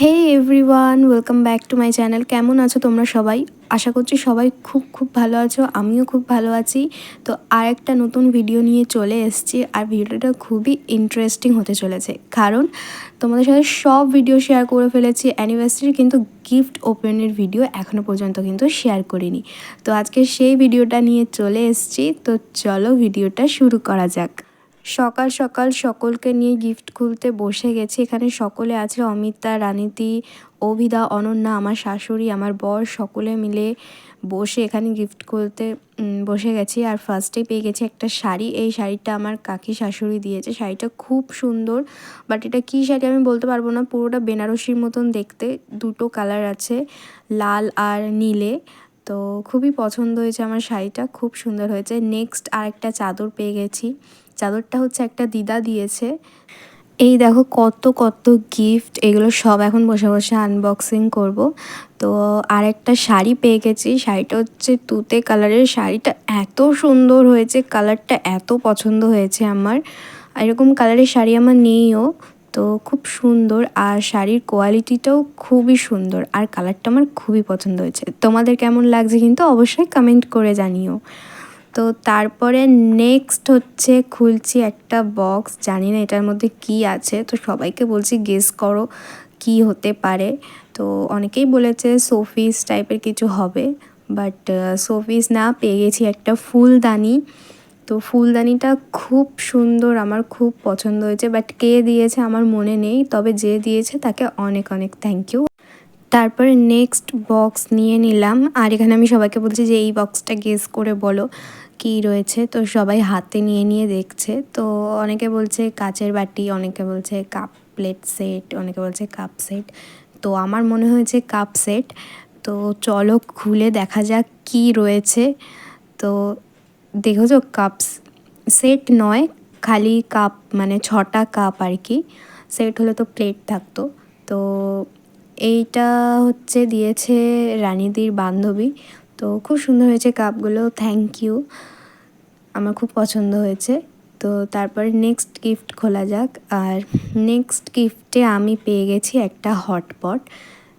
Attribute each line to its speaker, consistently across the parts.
Speaker 1: Hey everyone welcome back to my channel কেমন আছো তোমরা সবাই? আশা করছি সবাই খুব খুব ভালো আছো, আমিও খুব ভালো আছি। তো আর একটা নতুন ভিডিও নিয়ে চলে এসেছি আর ভিডিওটা খুবই ইন্টারেস্টিং হতে চলেছে। কারণ তোমাদের সাথে সব ভিডিও শেয়ার করে ফেলেছি অ্যানিভার্সারি কিন্তু গিফট ওপেনের ভিডিও এখনও পর্যন্ত কিন্তু শেয়ার করিনি। তো আজকে সেই ভিডিওটা নিয়ে চলে এসেছি, তো চলো ভিডিওটা শুরু করা যাক। সকাল সকাল সকলকে নিয়ে গিফট খুলতে বসে গেছি। এখানে সকলে আছে, অমিতা রানীতি অভিদা, অনন্যা, আমার শাশুড়ি, আমার বর, সকলে মিলে বসে এখানে গিফট খুলতে বসে গেছি। আর ফার্স্টে পেয়ে গেছি একটা শাড়ি। এই শাড়িটা আমার কাকি শাশুড়ি দিয়েছে। শাড়িটা খুব সুন্দর বাট এটা কী শাড়ি আমি বলতে পারব না। পুরোটা বেনারসির মতন দেখতে। দুটো কালার আছে, লাল আর নীলে। তো খুবই পছন্দ হয়েছে আমার শাড়িটা। খুব সুন্দর হয়েছে। নেক্সট আরেকটা চাদর পেয়ে গেছি। চাদরটা হচ্ছে একটা দিদা দিয়েছে। এই দেখো কত কত গিফট এগুলো সব এখন বসে বসে আনবক্সিং করব। তো আর একটা শাড়ি পেয়ে গেছি, শাড়িটা হচ্ছে তুতে কালারের। শাড়িটা এত সুন্দর হয়েছে, কালারটা এত পছন্দ হয়েছে আমার। এরকম কালারের শাড়ি আমার নেইও, তো খুব সুন্দর। আর শাড়ির কোয়ালিটিটাও খুবই সুন্দর। আর কালারটা আমার খুবই পছন্দ হয়েছে। তোমাদের কেমন লাগছে কিন্তু অবশ্যই কমেন্ট করে জানিও। তো তারপরে নেক্সট হচ্ছে খুলছি একটা বক্স জানি না এটার মধ্যে কি আছে, তো সবাইকে বলছি গেস করো কি হতে পারে। তো অনেকেই বলেছে সোফিস টাইপের কিছু হবে বাট সোফিস না পেয়ে গেছি একটা ফুলদানি। তো ফুলদানিটা খুব সুন্দর, আমার খুব পছন্দ হয়েছে বাট কে দিয়েছে আমার মনে নেই, তবে যে দিয়েছে তাকে অনেক অনেক থ্যাংক ইউ তারপরে নেক্সট বক্স নিয়ে নিলাম, আর এখানে আমি সবাইকে বলছি যে এই বক্সটা গেস করে বলো। কি রয়েছে? তো সবাই হাতে নিয়ে নিয়ে দেখছে। তো অনেকে বলছে কাচের বাটি, অনেকে বলছে কাপ প্লেট সেট, অনেকে বলছে কাপ সেট। তো আমার মনে হয়েছে কাপ সেট। তো চলো খুলে দেখা যাক কি রয়েছে। তো দেখো দেখেছ কাপ সেট নয়, খালি কাপ মানে ছটা কাপ আর কি। সেট হলে তো প্লেট থাকতো। তো এইটা হচ্ছে দিয়েছে রানীদির বান্ধবী। তো খুব সুন্দর হয়েছে কাপগুলো থ্যাংক ইউ আমার খুব পছন্দ হয়েছে। তো তারপরে নেক্সট গিফট খোলা যাক। আর নেক্সট গিফটে আমি পেয়ে গেছি একটা হটপট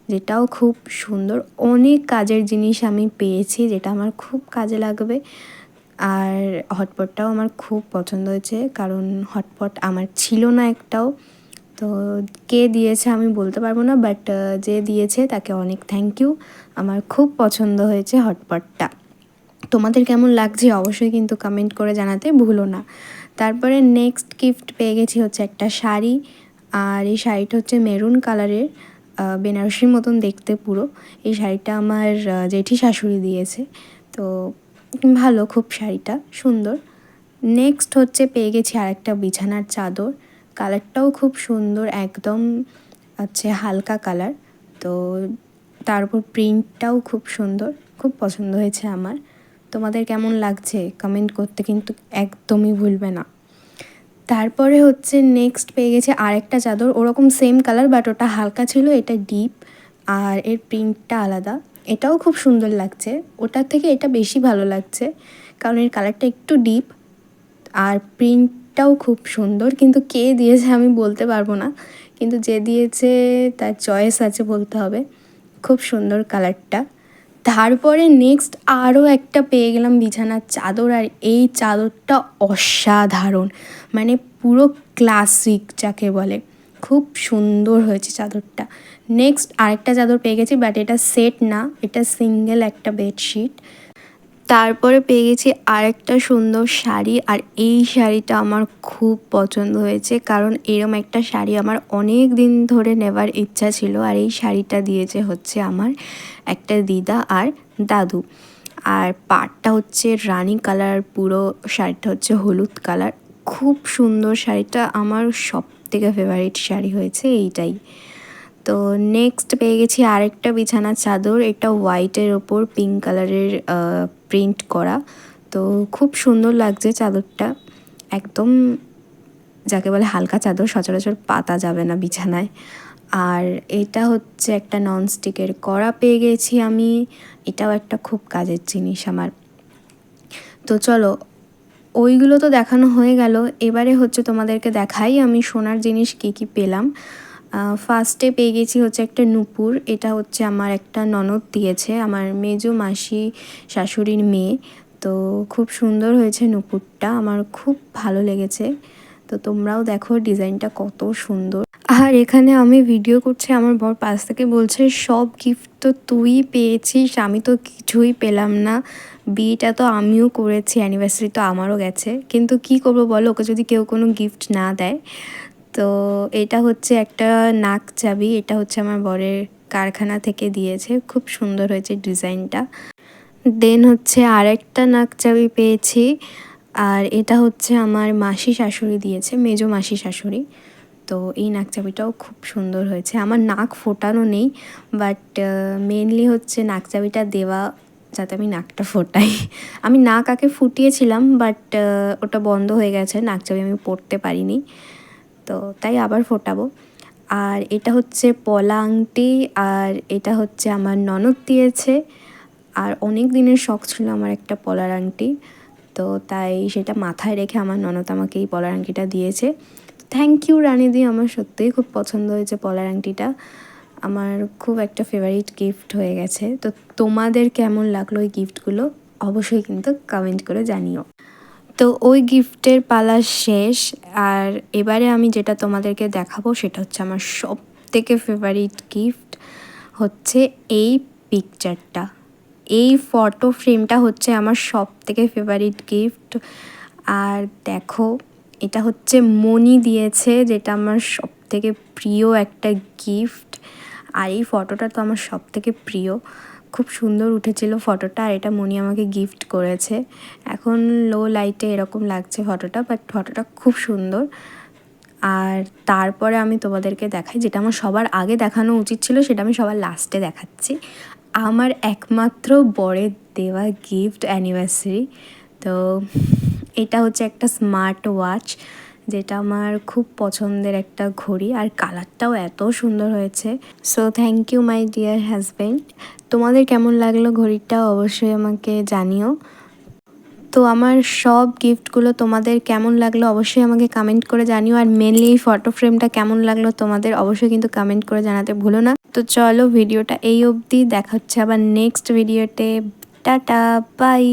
Speaker 1: যেটাও খুব সুন্দর। অনেক কাজের জিনিস আমি পেয়েছি, যেটা আমার খুব কাজে লাগবে। আর হটপটটাও আমার খুব পছন্দ হয়েছে, কারণ হটপট আমার ছিল না একটাও। তো কে দিয়েছে আমি বলতে পারব না বাট যে দিয়েছে তাকে অনেক থ্যাংক ইউ আমার খুব পছন্দ হয়েছে হটপটটা। তোমাদের কেমন লাগছে অবশ্যই কিন্তু কমেন্ট করে জানাতে ভুলো না। তারপরে নেক্সট গিফট পেয়ে গেছি হচ্ছে একটা শাড়ি, আর এই শাড়িটা হচ্ছে মেরুন কালারের বেনারসির মতন দেখতে পুরো। এই শাড়িটা আমার জেঠি শাশুড়ি দিয়েছে। তো ভালো খুব শাড়িটা, সুন্দর। নেক্সট হচ্ছে পেয়ে গেছি আর একটা বিছানার চাদর। কালারটাও খুব সুন্দর, একদম হচ্ছে হালকা কালার। তো তারপর প্রিন্টটাও খুব সুন্দর, খুব পছন্দ হয়েছে আমার। তোমাদের কেমন লাগছে কমেন্ট করতে কিন্তু একদমই ভুলবে না। তারপরে হচ্ছে নেক্সট পেয়ে গেছে আরেকটা চাদর, ওরকম সেম কালার বাট ওটা হালকা ছিল, এটা ডিপ আর এর প্রিন্টটা আলাদা। এটাও খুব সুন্দর লাগছে, ওটার থেকে এটা বেশি ভালো লাগছে, কারণ এর কালারটা একটু ডিপ আর প্রিন্টটাও খুব সুন্দর, কিন্তু কে দিয়েছে আমি বলতে পারব না। কিন্তু যে দিয়েছে তার চয়েস আছে বলতে হবে। খুব সুন্দর কালারটা তারপরে নেক্সট আরও একটা পেয়ে গেলাম বিছানার চাদর, আর এই চাদরটা অসাধারণ। মানে পুরো ক্লাসিক যাকে বলে। খুব সুন্দর হয়েছে চাদরটা। নেক্সট আরেকটা চাদর পেয়ে গেছি বাট এটা সেট না, এটা সিঙ্গেল একটা বেডশিট তারপরে পেয়ে গেছি আরেকটা সুন্দর শাড়ি, আর এই শাড়িটা আমার খুব পছন্দ হয়েছে। কারণ এরম একটা শাড়ি আমার অনেক দিন ধরে নেবার ইচ্ছা ছিল, আর এই শাড়িটা দিয়েছে হচ্ছে আমার একটা দিদা আর দাদু। আর পাটটা হচ্ছে রানি কালার, পুরো শাড়িটা হচ্ছে হলুদ কালার। খুব সুন্দর শাড়িটা, আমার সব থেকে ফেভারিট শাড়ি হয়েছে এইটাই। তো নেক্সট পেয়ে গেছি আরেকটা বিছানা চাদর, এটা হোয়াইটের ওপর পিঙ্ক কালারের প্রিন্ট করা। তো খুব সুন্দর লাগছে চাদরটা। একদম যাকে বলে হালকা চাদর, সচরাচর পাতা যাবে না বিছানায়। আর এটা হচ্ছে একটা ননস্টিকের কড়া পেয়ে গেছি আমি। এটাও একটা খুব কাজের জিনিস আমার। তো চলো, ওইগুলো তো দেখানো হয়ে গেল। এবারে হচ্ছে তোমাদেরকে দেখাই আমি সোনার জিনিস কী কী পেলাম। ফার্স্টে পেয়ে গেছি হচ্ছে একটা নুপুর। এটা হচ্ছে আমার একটা ননদ দিয়েছে, আমার মেজো মাসি শাশুড়ির মেয়ে। তো খুব সুন্দর হয়েছে নুপুরটা, আমার খুব ভালো লেগেছে। তো তোমরাও দেখো ডিজাইনটা কত সুন্দর। আর এখানে আমি ভিডিও করছি, আমার বর পাশ থেকে বলছে, সব গিফট তো তুই পেয়েছিস, আমি তো কিছুই পেলাম না। বিয়েটা তো আমিও করেছি অ্যানিভার্সারি তো আমারও গেছে। কিন্তু কি করব বলো, ওকে যদি কেউ কোনো গিফট না দেয় তো এটা হচ্ছে একটা নাক চাবি। এটা হচ্ছে আমার বরের কারখানা থেকে দিয়েছে। খুব সুন্দর হয়েছে ডিজাইনটা। দেন হচ্ছে আরেকটা নাক চাবি পেয়েছি। আর এটা হচ্ছে আমার মাসি শাশুড়ি দিয়েছে, মেজো মাসি শাশুড়ি। তো এই নাক চাবিটাও খুব সুন্দর হয়েছে। আমার নাক ফোটানো নেই, বাট মেনলি হচ্ছে নাক চাবিটা দেওয়া যাতে আমি নাকটা ফোটাই। আমি নাক আগে ফুটিয়েছিলাম, বাট ওটা বন্ধ হয়ে গেছে। নাক চাবি আমি পড়তে পারিনি। তো তাই আবার ফোটাবো। আর এটা হচ্ছে পলা আংটি, আর এটা হচ্ছে আমার ননদ দিয়েছে। আর অনেক দিনের শখ ছিল আমার একটা পলার আংটি, তো তাই সেটা মাথায় রেখে আমার ননদ আমাকে এই পলার আংটিটা দিয়েছে। থ্যাংক ইউ রানিদি, আমার সত্যিই খুব পছন্দ হয়েছে পলার আংটিটা। আমার খুব একটা ফেভারিট গিফট হয়ে গেছে। তো তোমাদের কেমন লাগল ওই গিফটগুলো অবশ্যই কিন্তু কমেন্ট করে জানিও। তো ওই গিফটের পালা শেষ, আর এবারে আমি যেটা তোমাদেরকে দেখাবো সেটা হচ্ছে আমার সব থেকে ফেভারিট গিফট হচ্ছে এই পিকচারটা এই ফটো ফ্রেমটা হচ্ছে আমার সব থেকে ফেভারিট গিফট আর দেখো, এটা হচ্ছে মনি দিয়েছে, যেটা আমার সব থেকে প্রিয় একটা গিফট আর এই ফটোটা তো আমার সব থেকে প্রিয়। খুব সুন্দর উঠেছিল ফটোটা আর এটা মনি আমাকে গিফট করেছে। এখন লো লাইটে এরকম লাগছে ফটোটা বাট ফটোটা খুব সুন্দর। আর তারপরে আমি তোমাদেরকে দেখাই, যেটা আমার সবার আগে দেখানো উচিত ছিল, সেটা আমি সবার লাস্টে দেখাচ্ছি। আমার একমাত্র বরের দেওয়া গিফট অ্যানিভার্সারি তো এটা হচ্ছে একটা স্মার্ট ওয়াচ যেটা আমার খুব পছন্দের একটা ঘড়ি আর কালারটাও এত সুন্দর হয়েছে। So thank you my dear husband তোমাদের কেমন লাগল ঘড়িটা অবশ্যই আমাকে জানিও। তো আমার সব গিফটগুলো তোমাদের কেমন লাগল অবশ্যই আমাকে কমেন্ট করে জানিও। আর মেনলি এই ফটো ফ্রেমটা কেমন লাগল তোমাদের অবশ্যই কিন্তু কমেন্ট করে জানাতে ভুলো না। তো চলো ভিডিওটা এই অবধি। দেখা হচ্ছে আবার নেক্সট ভিডিওতে টাটা বাই